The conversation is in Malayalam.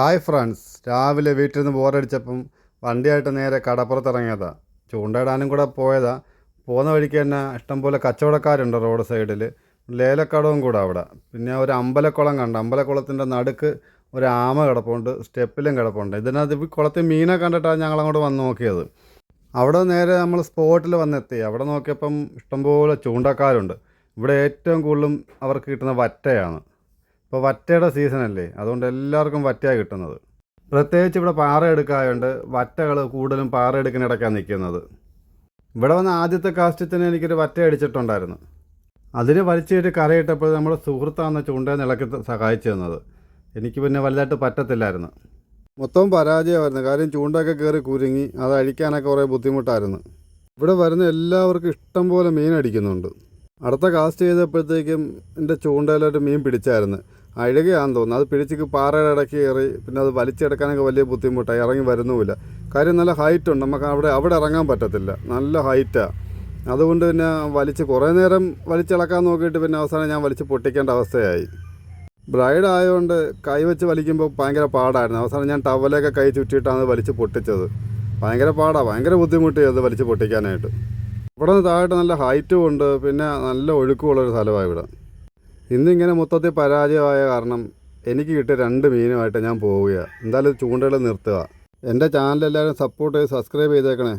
Hi friends. രാവിലെ വീട്ടിൽ നിന്ന് ബോറടിച്ചപ്പം വണ്ടിയായിട്ട് നേരെ കടപ്പുറത്ത് ഇറങ്ങിയതാ ചൂണ്ടയിടാനും കൂടെ പോയതാ. പോകുന്ന വഴിക്ക് തന്നെ ഇഷ്ടംപോലെ കച്ചവടക്കാരുണ്ട് റോഡ് സൈഡിൽ ലേലക്കടവും കൂടെ അവിടെ. പിന്നെ ഒരു അമ്പലക്കുളം കണ്ട്. അമ്പലക്കുളത്തിന്റെ നടുക്ക് ഒരു ആമ കിടപ്പുണ്ട്. സ്റ്റെപ്പിലും കിടപ്പുണ്ട്. ഇതിനകത്ത് കുളത്തിൽ മീനെ കണ്ടിട്ടാണ് ഞങ്ങൾ അങ്ങോട്ട് വന്ന് നോക്കിയത്. അവിടെ നേരെ നമ്മൾ സ്പോട്ടിൽ വന്നെത്തി. അവിടെ നോക്കിയപ്പം ഇഷ്ടംപോലെ ചൂണ്ടക്കാരുണ്ട്. ഇവിടെ ഏറ്റവും കൂടുതലും അവർക്ക് കിട്ടുന്ന വറ്റയാണ്. ഇപ്പോൾ വറ്റയുടെ സീസണല്ലേ അതുകൊണ്ട് എല്ലാവർക്കും വറ്റയാണ് കിട്ടുന്നത്. പ്രത്യേകിച്ച് ഇവിടെ പാറ എടുക്കായതുകൊണ്ട് വറ്റകൾ കൂടുതലും പാറ എടുക്കുന്നിടയ്ക്കാണ് നിൽക്കുന്നത് ഇവിടെ വന്ന ആദ്യത്തെ കാസ്റ്റത്തിന് എനിക്കൊരു വറ്റ അടിച്ചിട്ടുണ്ടായിരുന്നു. അതിന് വലിച്ചിട്ട് കരയിട്ടപ്പോൾ നമ്മുടെ സുഹൃത്താണ് ചൂണ്ടയിൽ ഇളക്കി സഹായിച്ചു തന്നത്. എനിക്ക് പിന്നെ വലുതായിട്ട് പറ്റത്തില്ലായിരുന്നു. മൊത്തം പരാജയമായിരുന്നു. കാര്യം ചൂണ്ടയൊക്കെ കയറി കുരുങ്ങി അത് അഴിക്കാനൊക്കെ കുറേ ബുദ്ധിമുട്ടായിരുന്നു. ഇവിടെ വരുന്ന എല്ലാവർക്കും ഇഷ്ടം പോലെ മീൻ അടിക്കുന്നുണ്ട്. അടുത്ത കാസ്റ്റ് ചെയ്തപ്പോഴത്തേക്കും എന്റെ ചൂണ്ടയിലൊരു മീൻ പിടിച്ചായിരുന്നു. അഴുകയാണെന്ന് തോന്നുന്നു. അത് പിടിച്ചിക്ക് പാറയുടെ ഇടയ്ക്ക് കയറി പിന്നെ അത് വലിച്ചെടുക്കാനൊക്കെ വലിയ ബുദ്ധിമുട്ടായി ഇറങ്ങി വരുന്നുമില്ല. കാര്യം നല്ല ഹൈറ്റ് ഉണ്ട്. നമുക്ക് അവിടെ അവിടെ ഇറങ്ങാൻ പറ്റത്തില്ല. നല്ല ഹൈറ്റാണ് അതുകൊണ്ട് പിന്നെ വലിച്ച് കുറേ നേരം വലിച്ചിളക്കാൻ നോക്കിയിട്ട് പിന്നെ അവസാനം ഞാൻ വലിച്ച് പൊട്ടിക്കേണ്ട അവസ്ഥയായി. ബ്രൈഡ് ആയതുകൊണ്ട് കൈ വെച്ച് വലിക്കുമ്പോൾ ഭയങ്കര പാടായിരുന്നു. അവസാനം ഞാൻ ടവലൊക്കെ കൈ ചുറ്റിയിട്ടാണ് വലിച്ച് പൊട്ടിച്ചത്. ഭയങ്കര പാടാണ് ഭയങ്കര ബുദ്ധിമുട്ടി അത് വലിച്ച് പൊട്ടിക്കാനായിട്ട്. ഇവിടെ നിന്ന് താഴോട്ട് നല്ല ഹൈറ്റും ഉണ്ട്. പിന്നെ നല്ല ഒഴുക്കുമുള്ളൊരു സ്ഥലമാണ് ഇവിടെ. ഇന്നിങ്ങനെ മൊത്തത്തിൽ പരാജയമായ കാരണം എനിക്ക് കിട്ടിയ രണ്ട് മീനുമായിട്ട് ഞാൻ പോവുകയാണ്. എന്തായാലും ചൂണ്ടകൾ നിർത്തുക. എന്റെ ചാനൽ എല്ലാവരും സപ്പോർട്ട് ചെയ്ത് സബ്സ്ക്രൈബ് ചെയ്തേക്കണേ.